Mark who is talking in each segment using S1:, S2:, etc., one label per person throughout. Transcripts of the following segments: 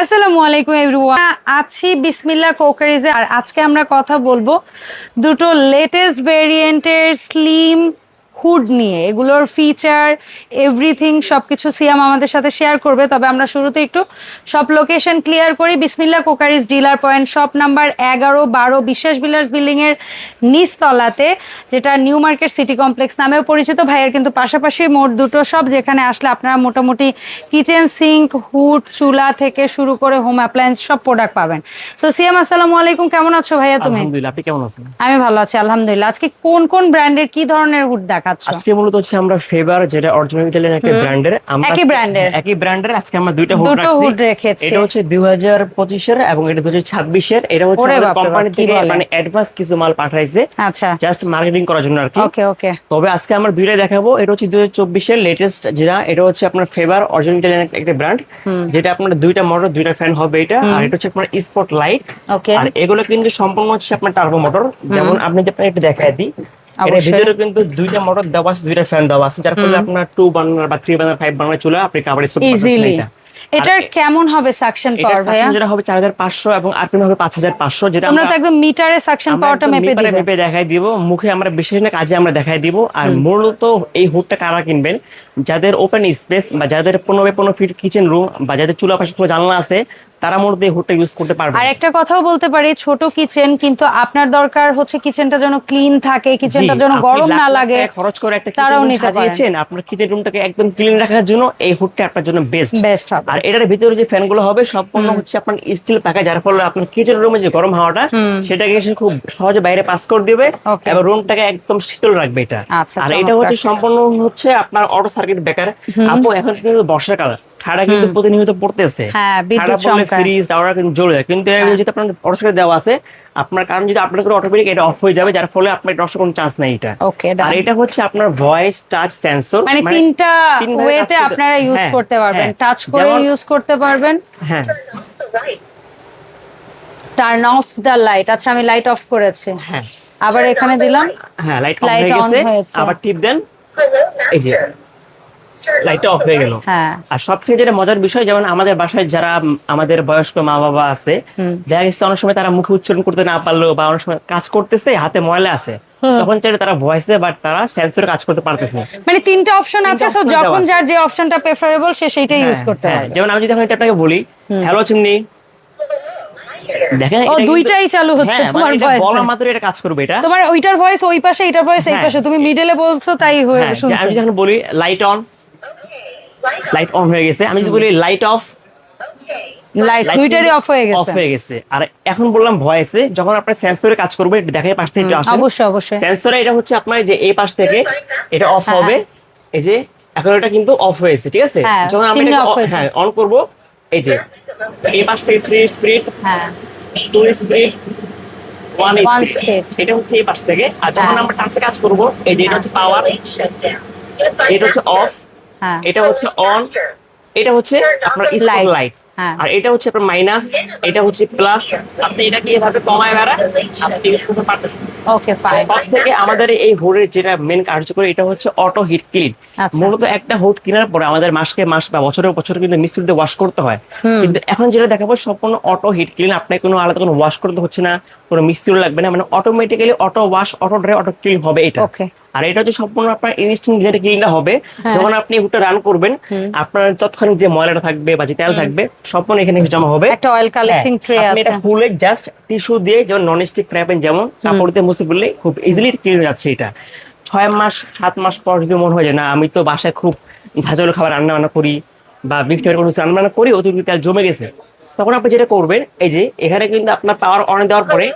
S1: আসসালামু আলাইকুম এভরিওয়ান আছি বিসমিল্লা কোকারিজে, আর আজকে আমরা কথা বলব দুটো লেটেস্ট ভেরিয়েন্টের স্লিম হুড নিয়ে এগুলোর ফিচার এভরিথিং সবকিছু সিয়াম আমাদের সাথে শেয়ার করবে। তবে আমরা শুরুতে একটু সব লোকেশন ক্লিয়ার করি। Bismillah crockeries dealer point shop number এগারো বারো বিশ্বাস বিলার্স বিল্ডিং এর নিচতলাতে যেটা নিউ মার্কেট সিটি কমপ্লেক্স নামেও পরিচিত। ভাইয়ের কিন্তু পাশাপাশি মোট দুটো সব যেখানে আসলে আপনারা মোটামুটি কিচেন সিঙ্ক হুড চুলা থেকে শুরু করে হোম অ্যাপ্লায়েন্স সব প্রোডাক্ট পাবেন। সো সিয়াম আসসালামু আলাইকুম। কেমন আছো ভাইয়া তুমি?
S2: আলহামদুলিল্লাহ আপনি কেমন আছেন?
S1: আমি ভালো আছি আলহামদুলিল্লাহ। আজকে কোন কোন ব্র্যান্ডের কি ধরনের হুড দেখাচ্ছ
S2: আজকে মূলত হচ্ছে আমরা ফেভার যেটা অরিজিনাল ইটালিয়ান একটা ব্র্যান্ডের আমরা
S1: একই
S2: হ্যাঁ, একই ব্র্যান্ডের আজকে আমরা দুইটা হুড রাখছি। এটা হচ্ছে 2025 এর এবং এটা 2026 এর এটা হচ্ছে আমাদের কোম্পানি থেকে মানে অ্যাডভান্স কিছু মাল পাঠাইছে।
S1: আচ্ছা।
S2: জাস্ট মার্কেটিং করার জন্য আর কি।
S1: ওকে ওকে।
S2: তবে আজকে আমরা দুইটাই দেখাবো। এটা হচ্ছে 2024 এর লেটেস্ট যেটা এটা হচ্ছে আপনার ফেভার অরিজিনাল ইটালিয়ান একটা ব্র্যান্ড যেটা আপনার দুইটা মডেল দুইটা ফ্যান হবে এটা। আর এটা হচ্ছে আপনার স্পট লাইট
S1: ওকে।
S2: আর এগুলো কিন্তু সম্পূর্ণ হচ্ছে আপনার টার্বো মোটর যেমন আপনি যে একটু দেখায় দিই। এর ভিতরে কিন্তু দুইটা মোটর দেওয়া আছে দুইটা ফ্যান দেওয়া আছে যার ফলে আপনার টু বার্নার বা থ্রি বার্নার ফাইভ বার্নার চলে আপনি কাভারেজ করতে পারবেন
S1: এটার কেমন হবে সাকশন পাওয়ার ভাইয়া?
S2: যেটা হবে চার হাজার পাঁচশো এবং আরপিএম হবে পাঁচ হাজার পাঁচশো যেটা আমরা
S1: তো একদম মিটারে সাকশন পাওয়ারটা মেপে দিবে।
S2: মেপে দেখাই দিব মুখে আমরা বিশেষ না কাজে আমরা দেখাই দিব। আর মূলত এই হুডটা কারা কিনবেন? যাদের ওপেন স্পেস বা যাদের পনেরো বাই পনেরো ফিট কিচেন রুম বা যাদের চুলা পাশে কোনো জানলা আছে তারা এই হুডটা ইউজ করতে পারবে
S1: আর একটা কথাও বলতে পারি ছোট কিচেন কিন্তু আপনার দরকার হচ্ছে কিচেনটা যেন ক্লিন থাকে কিচেনটা যেন গরম না লাগে
S2: খরচ করে একটা
S1: তারাও নিতে পারেন।
S2: আপনার কিচেন রুমটাকে একদম ক্লিন রাখার জন্য এই হুডটা আপনার জন্য বেস্ট
S1: বেস্ট হবে।
S2: আর এটার ভিতরে যে ফ্যানগুলো হবে সম্পূর্ণ হচ্ছে আপনার স্টিল প্যাকেজ যার ফলে আপনার কিচেন রুমে যে গরম হাওয়াটা সেটাকে এসে খুব সহজে বাইরে পাস করে দিবে. এবং রুমটাকে একদম শীতল রাখবে এটা।
S1: আচ্ছা,
S2: আর এটা হচ্ছে সম্পূর্ণ হচ্ছে আপনার অটো সার্কিট ব্রেকার আপু এখন কিন্তু বর্ষাকাল। ঠাড়া কিন্তু প্রতিনিয়ত পড়তেছে।
S1: হ্যাঁ।
S2: ফ্রিজ টাওয়ার কিন্তু জ্বলে। যায় কিন্তু এর যদি আপনার অটো দেওয়া আছে আপনার কারণ যদি আপনার করে অটোমেটিক এটা অফ হয়ে যাবে যার ফলে আপনার এটা কোনো চান্স নাই এটা। আর এটা হচ্ছে আপনার ভয়েস টাচ সেন্সর
S1: মানে তিনটা ওয়েতে আপনারা ইউজ
S2: হ্যাঁ,
S1: করতে পারবেন।
S2: হ্যাঁ।
S1: টাচ করে ইউজ করতে পারবেন।
S2: হ্যাঁ।
S1: টার্ন অফ দ্য লাইট আচ্ছা আমি লাইট অফ করেছি।
S2: হ্যাঁ।
S1: আবার এখানে দিলাম।
S2: হ্যাঁ লাইট
S1: Light
S2: হয়ে গেছে। আবার টিপ দেন। এই যে। লাইটটা অফ হয়ে গেল।
S1: হ্যাঁ।
S2: আর সবথেকে যেটা মজার বিষয় যেমন আমাদের বাসায় যারা আমাদের বয়স্ক মা বাবা আছে দেখা গেছে অনেক সময় তারা মুখে উচ্চারণ করতে না পারল বা অনেক সময় কাজ করতেছে হাতে ময়লা আছে তখন চাইলে তারা ভয়েসে বাট তারা সেন্সরে কাজ করতে পারতেছে
S1: মানে তিনটা অপশন আছে সো যখন যার যে অপশনটা প্রেফারেবল সে সেইটাই ইউজ
S2: হ্যাঁ,
S1: করতে
S2: হ্যাঁ, যেমন আমি যদি এখন এটা আপনাকে বলি হ্যালো চিমনি
S1: ও দুইটাই চালু হচ্ছে তোমার
S2: এটা
S1: voice-এ।
S2: বলা মাত্র এটা কাজ করবে এটা।
S1: তোমার ওইটার ভয়েস ওই পাশে এটার ভয়েস এই। পাশে। তুমি মিডলে বলছো তাই হয়ে শুনছি।
S2: আমি যখন বলি লাইট অন লাইট অন হয়ে গেছে। আমি যদি বলি লাইট অফ
S1: লাইট দুইটারই অফ হয়ে গেছে।
S2: হয়ে গেছে। আর এখন বললাম ভয়েসে যখন আপনার সেন্সরে কাজ করবে একটু দেখাই পাশ থেকে একটু
S1: অবশ্যই অবশ্যই।
S2: সেন্সরে এটা হচ্ছে আপনার যে এই পাশ থেকে এটা অফ
S1: হ্যাঁ,
S2: হবে। এই যে এখন এটা কিন্তু অফ হয়েছে ঠিক আছে?
S1: হ্যাঁ,
S2: যখন আমি এটা হ্যাঁ অন করব এই যে এই পাশ থেকে থ্রি স্পিড
S1: হ্যাঁ।
S2: টু স্পিড ওয়ান স্পিড এটা হচ্ছে এই পাশ থেকে। আর যখন
S1: হ্যাঁ।
S2: আমরা টাচে কাজ করব এই যে এটা হচ্ছে পাওয়ার এটা হচ্ছে অফ
S1: হ্যাঁ
S2: এটা হচ্ছে অন এটা হচ্ছে আপনার স্পট লাইট
S1: হ্যাঁ।
S2: আর এটা হচ্ছে আপনার মাইনাস এটা হচ্ছে প্লাস আপনি এটাকে এভাবে কমায় বেড়া আপনি ইউজ করতে পারতেছেন
S1: ওকে ফাইন
S2: সব থেকে আমাদের এই হুডের যেটা মেন কার্যকরী এটা হচ্ছে অটো হিট ক্লিন। মূলত একটা হুড কেনার পরে আমাদের মাসকে মাস বা বছরের বছর কিন্তু মিস্ত্রিতে ওয়াশ করতে হয়। কিন্তু এখন যেটা দেখাবো সম্পূর্ণ অটো হিট ক্লিন আপনাকে কোনো আলাদা কোনো ওয়াশ করতে হচ্ছে না কোনো মিস্ত্রিও লাগবে না। মানে automatically auto wash auto dry auto clean হবে এটা. আর এটা হচ্ছে সম্পূর্ণ আপনার ইনস্ট্যান্ট যেটা ক্লিনটা হবে
S1: হ্যাঁ।
S2: যখন আপনি হুডটা রান করবেন আপনার তৎক্ষণিক যে ময়লাটা থাকবে বা যে তেল থাকবে সম্পূর্ণ এখানে জমা হবে।
S1: একটা অয়েল কালেক্টিং ট্রে
S2: আপনি
S1: আছে।
S2: এটা খুলে জাস্ট টিস্যু দিয়ে যেমন নন স্টিক ফ্র্যাপেন যেমন কাপড় দিয়ে মুছে ফেললে খুব ইজিলি ক্লিন হয়ে যাচ্ছে এটা। ছয় মাস সাত মাস পর যদি মনে হয় যে না আমি তো বাসায় খুব ঝাঁঝালো খাবার রান্না বান্না করি বা কোনো কিছু রান্না বান্না করি অতিরিক্ত তেল জমে গেছে তখন আপনি যেটা করবেন এই যে এখানে কিন্তু আপনার পাওয়ার অন দেওয়ার পরে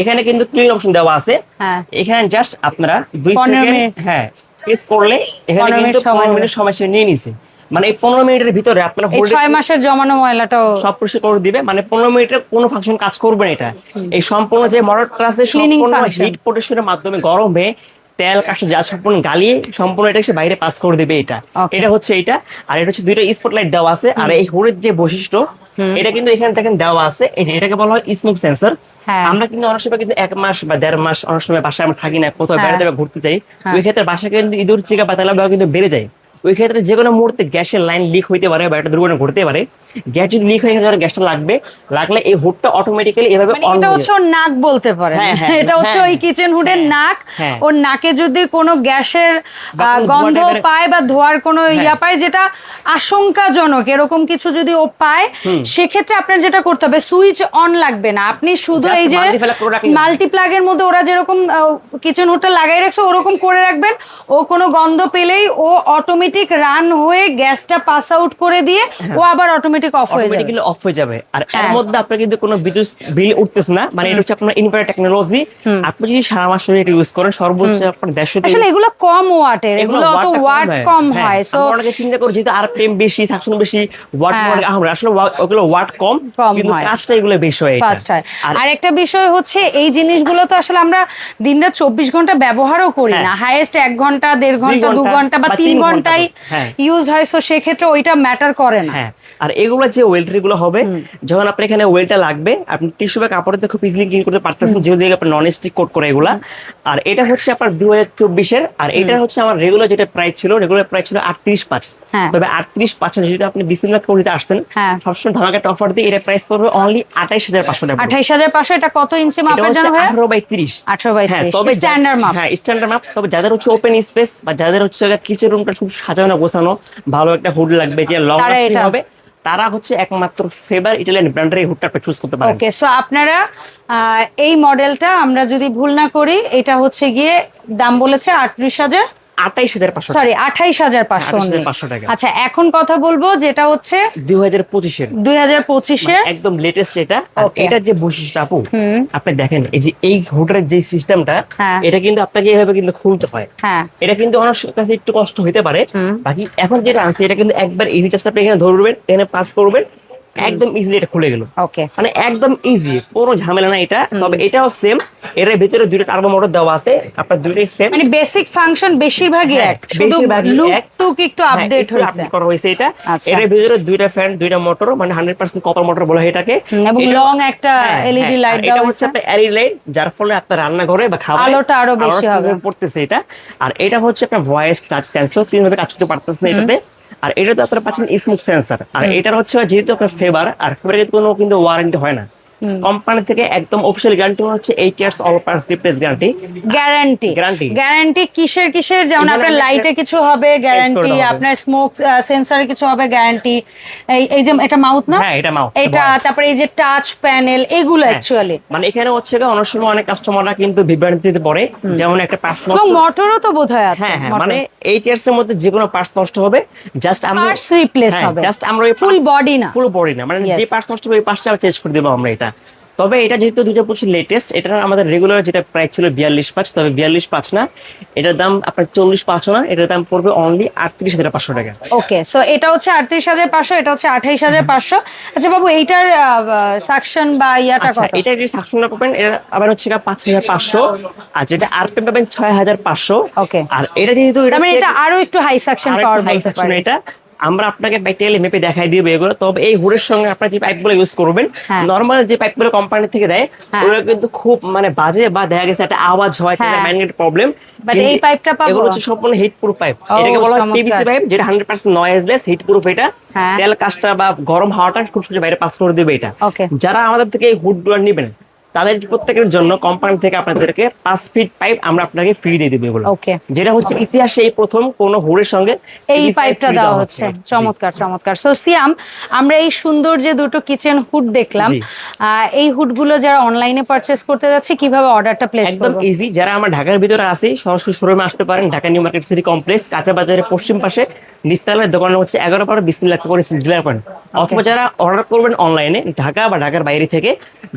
S2: এখানে কিন্তু ক্লিন অপশন দেওয়া আছে।
S1: হ্যাঁ।
S2: এখানে জাস্ট আপনারা দুই সেকেন্ড হ্যাঁ প্রেস করলে এখানে কিন্তু পনেরো মিনিট সময় সে নিয়ে নিছে। মানে এই পনেরো মিনিটের ভিতরে আপনার
S1: ছয় মাসের জমানো ময়লাটাও
S2: সব পরিষ্কার করে দিবে। মানে পনেরো মিনিটের কোনো ফাংশন কাজ করবে না এটা। এই সম্পূর্ণ যে মোটরটা আছে সম্পূর্ণ হিট প্রোটেকশনের মাধ্যমে গরম হয়ে তেল কাঠ যা সম্পূর্ণ গালিয়ে সম্পূর্ণ এটা এসে বাইরে পাস করে দেবে এটা। এটা হচ্ছে এটা। আর এটা হচ্ছে দুইটা স্পটলাইট দেওয়া আছে। আর এই হুডের যে বৈশিষ্ট্য এটা কিন্তু এখানে দেখেন দেওয়া আছে এই যে এটাকে বলা হয় স্মোক সেন্সর
S1: হ্যাঁ।
S2: আমরা কিন্তু অনেক সময় কিন্তু এক মাস বা দেড় মাস অনেক সময় বাসায় আমরা থাকি না কোথাও
S1: হ্যাঁ।
S2: বেড়াতে বা ঘুরতে যাই
S1: হ্যাঁ।
S2: ওই ক্ষেত্রে বাসায় কিন্তু ইঁদুর চিকা পাতালা কিন্তু বেড়ে যায় ওই ক্ষেত্রে যে কোনো মুহূর্তে গ্যাসের লাইন লিক হইতে পারে বা একটা দুর্ঘটনা ঘটতে পারে গ্যাস যদি লিক হয়ে গেলে গ্যাসটা লাগবে লাগলে এই হুডটা অটোমেটিক্যালি এভাবে
S1: মানে এটা হচ্ছে ওর নাক বলতে পারে
S2: হ্যাঁ, হ্যাঁ,
S1: এটা হচ্ছে
S2: হ্যাঁ,
S1: ওই কিচেন হুডের নাক। ওর নাকে যদি কোনো গ্যাসের গন্ধ পায় বা ধোয়ার কোনো ইয়া। পায় যেটা আশঙ্কাজনক এরকম কিছু যদি ও পায় সেক্ষেত্রে আপনার যেটা করতে হবে সুইচ অন লাগবে না আপনি শুধু এই যে। মাল্টিপ্লাগের মধ্যে ওরা যেরকম কিচেন হুডটা লাগাই রাখছে ওরকম করে রাখবেন ও কোনো গন্ধ পেলেই ও অটোমেটিক রান হয়ে গ্যাসটা পাস আউট করে দিয়ে ও আবার অটোমেটিক অফ হয়ে যাবে।
S2: অটোমেটিক্যালি অফ হয়ে যাবে। আর এর
S1: হ্যাঁ।
S2: মধ্যে আপনার কিন্তু কোনো বিদ্যুৎ বিল উঠতেছে না। মানে এটা হচ্ছে আপনার ইনভার্টার টেকনোলজি আপনি যদি সারা মাস ধরে এটা ইউজ করেন সর্বোচ্চ আপনার দেড়শো
S1: আসলে এগুলো কম ওয়াটের এগুলো অত ওয়াট কম হয়। সো
S2: আমরা অনেকে চিন্তা করি যেহেতু আরপিএম বেশি সাকশন বেশি ওয়াট
S1: হ্যাঁ।
S2: আমরা আসলে ওগুলো ওয়াট কম কিন্তু কাজটা এগুলো বেশি হয়
S1: ফাস্ট হয়।
S2: আর
S1: একটা বিষয় হচ্ছে এই জিনিসগুলো তো আসলে আমরা দিনরাত চব্বিশ ঘণ্টা ব্যবহারও করি না।
S2: হ্যাঁ।
S1: হাইয়েস্ট এক ঘণ্টা দেড় ঘণ্টা দু
S2: ঘণ্টা
S1: ঘণ্টা বা
S2: বা
S1: তিন
S2: তিন ঘণ্টা
S1: ঘন্টাই
S2: হ্যাঁ।
S1: ইউজ হয় সো সেক্ষেত্রে ওইটা ম্যাটার করে না।
S2: হ্যাঁ। আর এগুলো যে ওয়েলটারি গুলো হবে যখন আপনার এখানে ওয়েলটা লাগবে আপনি টিস্যু বা কাপড়ে খুব ইজিলি ক্লিন করতে পারতেছেন যেহেতু আপনার নন স্টিক কোট করে এগুলা। আর এটা হচ্ছে আপনার দুই হাজার চব্বিশের আর এটা হচ্ছে আমার রেগুলার যেটা প্রাইস ছিল রেগুলার প্রাইস ছিল আটত্রিশ পাঁচ।
S1: হ্যাঁ।
S2: তবে আটত্রিশ পাঁচে যদি আপনি বিসমিল্লাহ করিতে আসছেন
S1: হ্যাঁ।
S2: সবসময় ধামাকা একটা অফার দিয়ে এটা প্রাইস পড়বে অনলি আঠাইশ হাজার পাঁচশো টাকা
S1: আঠাইশ হাজার পাঁচশো এটা কত ইঞ্চি
S2: এটা
S1: মাপের
S2: হচ্ছে আঠারো বাই তিরিশ।
S1: আঠারো বাই
S2: হ্যাঁ তবে
S1: স্ট্যান্ডার্ড মাপ
S2: হ্যাঁ স্ট্যান্ডার্ড মাপ তবে যাদের হচ্ছে ওপেন স্পেস বা যাদের হচ্ছে কিচেন রুমটা খুব সাজানো গোছানো ভালো একটা হুড লাগবে যে লং লাস্টিং হবে তারা হচ্ছে একমাত্র ফেভার ইটালিয়ান ব্র্যান্ডের এই হুডটা চুজ করতে পারেন।
S1: ওকে সো আপনারা এই মডেলটা আমরা যদি ভুল না করি, এটা হচ্ছে গিয়ে দাম বলেছে আটত্রিশ হাজার।
S2: আঠাইশ হাজার পাঁচশো
S1: সরি আঠাইশ হাজার পাঁচশো
S2: টাকা।
S1: আচ্ছা এখন কথা বলব যেটা হচ্ছে
S2: দুই হাজার পঁচিশের।
S1: দুই হাজার পঁচিশের
S2: একদম লেটেস্ট এটা। এটার যে বৈশিষ্ট্য আপু আপনি দেখেন এই যে এই হুডের যে সিস্টেমটা
S1: হ্যাঁ।
S2: এটা কিন্তু আপনাকে এভাবে কিন্তু খুলতে হয়।
S1: হ্যাঁ।
S2: এটা কিন্তু অনেক কাছে একটু কষ্ট হতে পারে। বাকি এখন যেটা আছে এটা কিন্তু একবার জাস্ট আপনি এখানে ধরবেন এখানে পাস করবেন একদম ইজিলি এটা খুলে গেল।
S1: ওকে
S2: মানে একদম ইজি কোনো ঝামেলা না এটা। তবে এটাও সেম এর ভিতরে দুইটা টার্বো মোটর দেওয়া আছে আপনার দুইটাই সেম
S1: মানে বেসিক ফাংশন বেশিরভাগই
S2: হ্যাঁ,
S1: এক শুধু
S2: বেশিরভাগই এক।
S1: টুক একটু আপডেট হয়েছে।
S2: আপডেট করা হয়েছে এটা।
S1: আচ্ছা।
S2: এর ভিতরে দুইটা ফ্যান দুইটা মোটর মানে হান্ড্রেড পার্সেন্ট কপার মোটর বলা হয় এটাকে।
S1: এবং লং একটা
S2: হ্যাঁ,
S1: এলইডি
S2: হ্যাঁ,
S1: লাইট দেওয়া
S2: এটা হচ্ছে আপনার এলইডি লাইট যার ফলে আপনার রান্নাঘরে বা খাবারে
S1: আলোটা আরও বেশি হবে।
S2: পড়তেছে এটা। আর এটা হচ্ছে আপনার ভয়েস টাচ সেন্সর তিন ভাবে কাজ করতে পারতেছে না এটাতে। আর এটা তো আপনারা পাচ্ছেন স্মোক সেন্সার আর এটার হচ্ছে যেহেতু আপনার ফেভার আর ফেভারে কোনো কিন্তু ওয়ারেন্টি হয় না। কোম্পানি থেকে একদম অফিসিয়াল গ্যারান্টি হচ্ছে eight years all parts replace guarantee
S1: guarantee. Guarantee কিসের কিসের? যেমন আপনার লাইটে কিছু হবে গ্যারান্টি আপনার স্মোক সেন্সরে কিছু হবে গ্যারান্টি এই যে এটা মাউথ না?
S2: হ্যাঁ, এটা mouth,
S1: এটা তারপরে এই যে টাচ প্যানেল এগুলো
S2: হ্যাঁ।
S1: অ্যাকচুয়ালি
S2: মানে এখানে হচ্ছে অনেক সময় অনেক কাস্টমাররা কিন্তু বিভ্রান্তিতে পড়ে। যেমন একটা পার্টস
S1: এবং মোটরও তো বোধহয় আছে
S2: হ্যাঁ হ্যাঁ মানে এইট ইয়ার্স এর মধ্যে যে কোনো পার্টস নষ্ট হবে। জাস্ট আমরা
S1: পার্টস রিপ্লেস হবে।
S2: জাস্ট আমরা
S1: ফুল বডি না।
S2: ফুল বডি না। মানে. যে পার্টস নষ্ট হবে ওই পার্টসটা চেঞ্জ করে দেবো আমরা এটা। তবে এটা যেহেতু দুটো পঁচিশ লেটেস্ট এটা আমাদের রেগুলার যেটা প্রাইস ছিল বিয়াল্লিশ পাঁচ তবে বিয়াল্লিশ পাঁচ না এটার দাম আপনার চল্লিশ পাঁচ না এটার দাম পড়বে অনলি আটত্রিশ হাজার পাঁচশো টাকা।
S1: ওকে সো এটা হচ্ছে আটত্রিশ হাজার পাঁচশো এটা হচ্ছে আঠাইশ হাজার পাঁচশো। আচ্ছা বাবু এইটার সাকশন বা ইয়াটা
S2: আচ্ছা
S1: কত?
S2: এটা যে সাকশন পাবেন এটা আবার হচ্ছে পাঁচ হাজার পাঁচশো আর যেটা আর আরপিএম পাবেন ছয় হাজার পাঁচশো।
S1: Okay.
S2: আর এটা যেহেতু
S1: মানে এটা আরও একটু হাই সাকশন পাওয়ার
S2: section
S1: পারি
S2: এটা। আমরা আপনাকে প্র্যাকটিক্যালি মেপে দেখাই দিব এগুলো তবে এই হুডের সঙ্গে আপনার যে পাইপগুলো ইউজ করবেন
S1: হ্যাঁ।
S2: নর্মাল যে পাইপগুলো কোম্পানি থেকে দেয়
S1: হ্যাঁ।
S2: ওগুলো কিন্তু খুব মানে বাজে বা দেখা গেছে একটা আওয়াজ হয়
S1: হ্যাঁ।
S2: ম্যাগনেট প্রবলেম
S1: এই পাইপটা পাবো?
S2: এগুলো হচ্ছে সম্পূর্ণ হিট প্রুফ পাইপ এটাকে বলা হয়। পিভিসি পাইপ যেটা 100% নয়েজলেস হিট প্রুফ এটা
S1: হ্যাঁ।
S2: তেল কাজটা বা গরম হাওয়াটা খুব সহজে বাইরে পাস করে দেবে এটা যারা আমাদের থেকে এই হুডগুলো নেবেন তাদের প্রত্যেকের জন্য কোম্পানি থেকে আপনাদেরকে পাঁচ ফিট পাইপ আমরা আপনাকে ফ্রি দিয়ে দেবো এগুলো. যেটা হচ্ছে ইতিহাসে এই প্রথম কোন হুডের সঙ্গে
S1: এই পাইপটা দেওয়া হচ্ছে। চমৎকার চমৎকার। সো সিয়াম আমরা এই সুন্দর যে দুটো কিচেন হুড দেখলাম এই হুডগুলো যারা অনলাইনে পারচেস করতে যাচ্ছে কীভাবে অর্ডারটা প্লেস
S2: একদম ইজি যারা আমার ঢাকার ভিতরে আছে সরাসরি শোরুমে আসতে পারেন। Dhaka new market city complex কাঁচা বাজারের পশ্চিম পাশে। নিস্তালের দোকান হচ্ছে এগারো পার বিসমিল্লাহ করে ডিলার পয়েন্ট অথবা যারা অর্ডার করবেন অনলাইনে ঢাকা বা ঢাকার বাইরে থেকে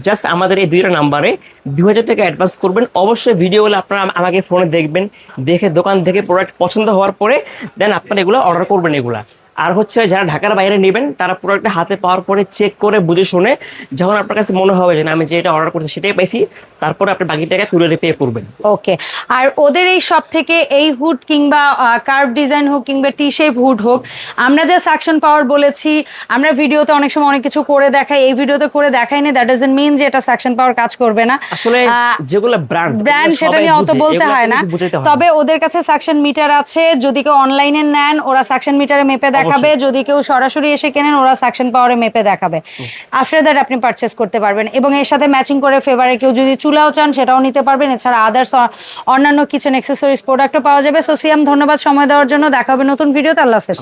S2: জাস্ট আমাদের এই দুইটা নাম্বারে দু হাজার টাকা অ্যাডভান্স করবেন। অবশ্যই ভিডিওগুলো আপনারা আম- আমাকে ফোনে দেখবেন, দেখে দোকান থেকে প্রোডাক্ট পছন্দ হওয়ার পরে দেন আপনারা এগুলো অর্ডার করবেন এগুলা। আর হচ্ছে যারা ঢাকার বাইরে নেবেন তারা প্রোডাক্টটা হাতে পাওয়ার পরে চেক করে বুঝে শুনে যখন আপনার কাছে মনে হবে যে না আমি যেটা অর্ডার করছি সেটাই পাইছি তারপরে আপনি বাকি টাকা তুলে পে করবেন।
S1: ওকে আর ওদের এই সব থেকে এই হুড কিংবা কার্ভ ডিজাইন হোক কিংবা টি শেপ হুড হোক আমরা যে সাকশন পাওয়ার বলেছি। আমরা ভিডিওতে অনেক সময় অনেক কিছু করে দেখাই। এই ভিডিওতে করে দেখাই না দ্যাট ডাজন্ট মিন যে এটা সাকশন পাওয়ার কাজ করবে না।
S2: আসলে যেগুলো ব্র্যান্ড
S1: ব্র্যান্ড সেটা নিয়ে অত বলতে হয় না। তবে ওদের কাছে সাকশন মিটার আছে যদি কেউ অনলাইনে নেন ওরা সাকশন মিটারে মেপে দেখাবে যদি কেউ সরাসরি এসে কেনেন ওরা সাকশন পাওয়ারে মেপে দেখাবে। আফটার দ্যাট আপনি পারচেস করতে পারবেন। এবং এর সাথে ম্যাচিং করে ফেভারে কেউ যদি চুলাও চান সেটাও নিতে পারবেন। এছাড়া আদার্স অন্যান্য কিচেন অ্যাক্সেসরিজ প্রোডাক্টও পাওয়া যাবে। সো সিয়াম ধন্যবাদ সময় দেওয়ার জন্য। দেখাবে নতুন ভিডিওতে আল্লাহ হাফেজ।